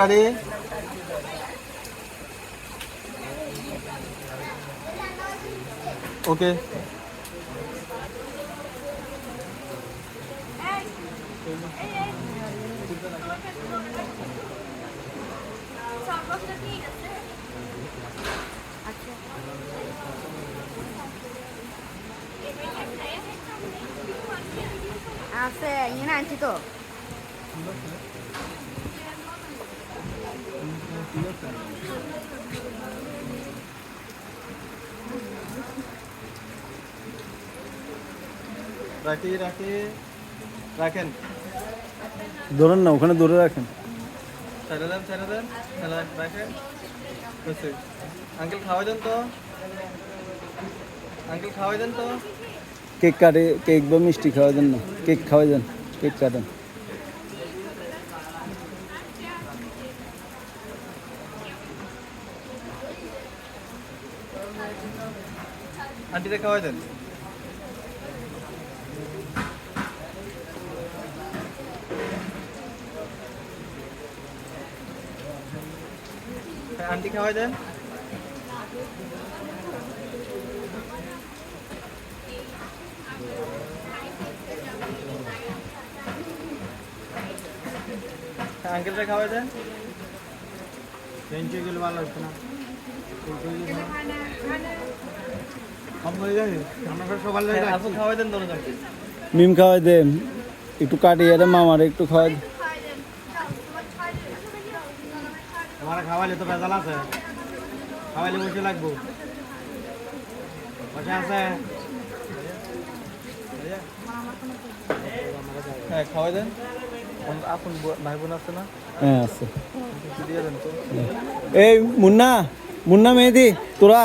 গাড়ি ওকে। আছে ইয়ে আনছি তো। রাখি রাখি। রাখেন। ধরেন না ওখানে ধরে রাখেন। ছেড়ে দেন ছেড়ে দেন। রাখেন। হচ্ছে আঙ্কেল খাওয়াই দেন তো। আঙ্কেল খাওয়াই দেন তো। কেক কাটে কেক বা মিষ্টি খাওয়াই দেন না। কেক খাওয়াই দেন কেক কাটেন। আন্টিতে খাওয়াই দেন। আন্টি খাওয়াই দেন। হ্যাঁ, আঙ্কেলটা খাওয়াই দেন। বেঞ্চে গেলে ভালো লাগছে না। হ্যাঁ, মিম খাওয়াই দেন একটু কাটিয়ে দেন মামার একটু খাওয়াই আমার খাওয়াইলে তো ভেজাল আছে। খাওয়াইলে বসে লাগবো। বসে আছে। হ্যাঁ খাওয়াই দেন। আপন ভাই বোন আছে না? হ্যাঁ আছে। এই মুন্না মুন্না মেহেদি তোরা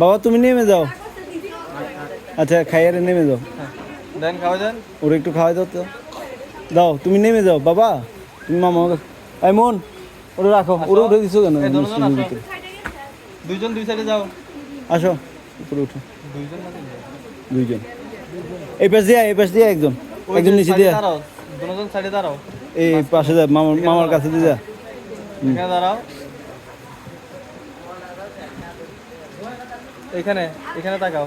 বাবা তুমি নেমে যাও। আচ্ছা খাইয়ারে নেমে যাও। হ্যাঁ দেন খাওয়াই দেন। ওরা একটু খাওয়াই দাও তো। দাও তুমি নেমে যাও বাবা। তুমি মামা এই মন। ওরা রাখো ওরা উঠে দিছো কেন? দুইজন দুই সাইডে যাও। আসো উপরে উঠো। দুইজন? দুইজন। এই পাশ দিয়া এই পাশ দিয়া একজন। একজন নিচে দিয়া। দুজন সাইডে দাঁড়াও। এই পাশে যা মামার মামার কাছে দিয়ে যা। এখানে দাঁড়াও। এখানে এখানে তাকাও।